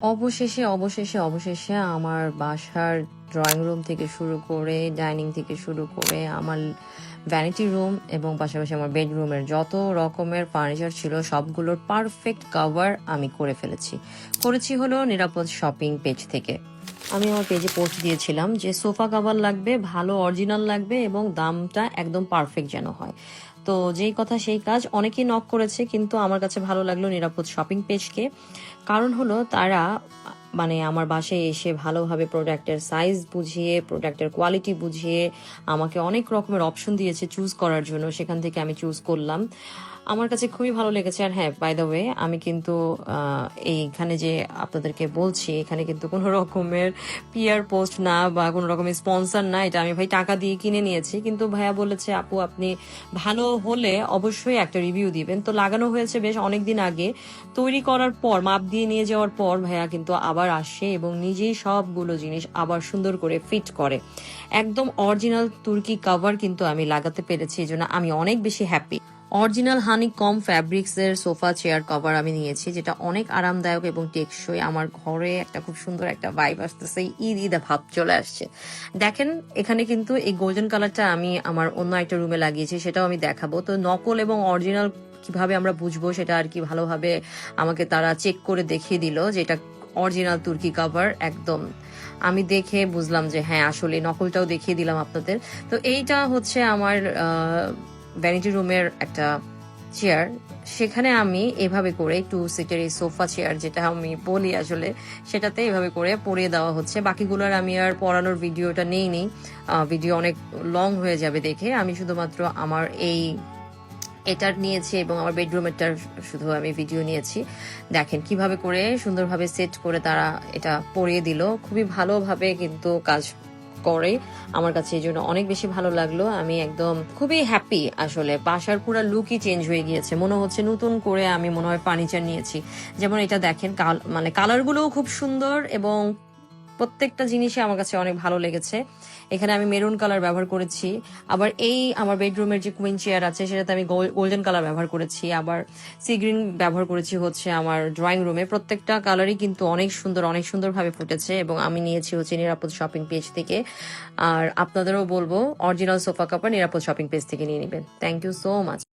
অবশেষে অবশেষে অবশেষে আমার বাসার ড্রয়িং রুম থেকে শুরু করে ডাইনিং থেকে শুরু করে আমার ভ্যানিটি রুম এবং পাশাপাশি আমার বেডরুমের যত রকমের ফার্নিচার ছিল, সবগুলোর পারফেক্ট কভার আমি করে ফেলেছি। করেছি হলো নিরাপদ শপিং পেজ থেকে। আমি আমার পেজে পোস্ট দিয়েছিলাম যে সোফা কাভার লাগবে, ভালো অরিজিনাল লাগবে এবং দামটা একদম পারফেক্ট যেন হয়। তো যেই কথা সেই কাজ অনেকেই নক করেছে, কিন্তু আমার কাছে ভালো লাগল নিরাপদ শপিং পেজকে কারণ হলো তারা মানে আমার বাসায় এসে ভালোভাবে প্রোডাক্টের সাইজ বুঝিয়ে প্রোডাক্টের কোয়ালিটি বুঝিয়ে আমাকে অনেক রকমের অপশন দিয়েছে চুজ করার জন্য। সেখান থেকে আমি চুজ করলাম। আমার কাছে খুবই ভালো লেগেছে। আর হ্যাঁ বাই দ্য ওয়ে আমি কিন্তু এইখানে যে আপনাদেরকে বলছি, এখানে কিন্তু কোনো রকমের পিয়ার পোস্ট না বা কোনো রকমের স্পন্সর না, এটা আমি ভাই টাকা দিয়ে কিনে নিয়েছি। কিন্তু ভাইয়া বলেছে, আপু, আপনি ভালো হলে অবশ্যই একটা রিভিউ দিবেন। তো লাগানো হয়েছে বেশ অনেক দিন আগে। তৈরি করার পর, মাপ দিয়ে নিয়ে যাওয়ার পর ভাইয়া কিন্তু আবার আসে এবং নিজেই সবগুলো জিনিস আবার সুন্দর করে ফিট করে। একদম অরিজিনাল তুর্কি কাভার কিন্তু আমি লাগাতে পেরেছি, এই জন্য আমি অনেক বেশি happy original honeycomb fabrics এর সোফা চেয়ার কভার আমি নিয়েছি, যেটা অনেক আরামদায়ক এবং টেকসই। আমার ঘরে একটা খুব সুন্দর একটা ভাইব আসতেছে, ঈদ ঈদ ভাব চলে আসছে। দেখেন, এখানে কিন্তু এই গোল্ডেন কালারটা আমি আমার অন্য একটা রুমে লাগিয়েছি, সেটাও আমি দেখাবো। তো নকল এবং অরিজিনাল কীভাবে আমরা বুঝব, সেটা আর কি ভালোভাবে আমাকে তারা চেক করে দেখিয়ে দিল যে এটা অরিজিনাল তুর্কি কাভার একদম। আমি দেখে বুঝলাম যে হ্যাঁ আসলে নকলটাও দেখিয়ে দিলাম আপনাদের। তো এইটা হচ্ছে আমার ভ্যানিটি রুমের একটা চেয়ার সেখানে আমি এভাবে করে টু সিটের এই সোফা চেয়ার যেটা আমি বলি আসলে, সেটাতে এভাবে করে পরিয়ে দেওয়া হচ্ছে। বাকিগুলোর আমি আর পড়ানোর ভিডিওটা নেই নেই। ভিডিও অনেক লং হয়ে যাবে দেখে। আমি শুধুমাত্র আমার এই এটার নিয়েছি এবং আমার বেডরুমেরটার শুধু আমি ভিডিও নিয়েছি। দেখেন কীভাবে করে সুন্দরভাবে সেট করে তারা এটা পরিয়ে দিল। খুবই ভালোভাবে কিন্তু কাজ করে। আমার কাছে এই জন্য অনেক বেশি ভালো লাগল। আমি একদম খুবই হ্যাপি আসলে। বাসার পুরো লুকই চেঞ্জ হয়ে গিয়েছে। মনে হচ্ছে নতুন করে আমি মনে হয় ফার্নিচার নিয়েছি। যেমন এটা দেখেন মানে কালারগুলোও খুব সুন্দর এবং প্রত্যেকটা জিনিসই আমার কাছে অনেক ভালো লেগেছে। এখানে আমি মেরুন কালার ব্যবহার করেছি। আবার এই আমার বেডরুমের যে কুইন চেয়ার আছে, সেটাতে আমি গোল্ডেন কালার ব্যবহার করেছি। আবার সি গ্রিন ব্যবহার করেছি হচ্ছে আমার ড্রয়িং রুমে। প্রত্যেকটা কালারই কিন্তু অনেক সুন্দর, অনেক সুন্দরভাবে ফুটেছে এবং আমি নিয়েছি হচ্ছে নিরাপদ শপিং পেজ থেকে। আর আপনাদেরও বলব অরিজিনাল সোফা কাপড় নিরাপদ শপিং পেজ থেকে নিয়ে নেবেন। Thank you so much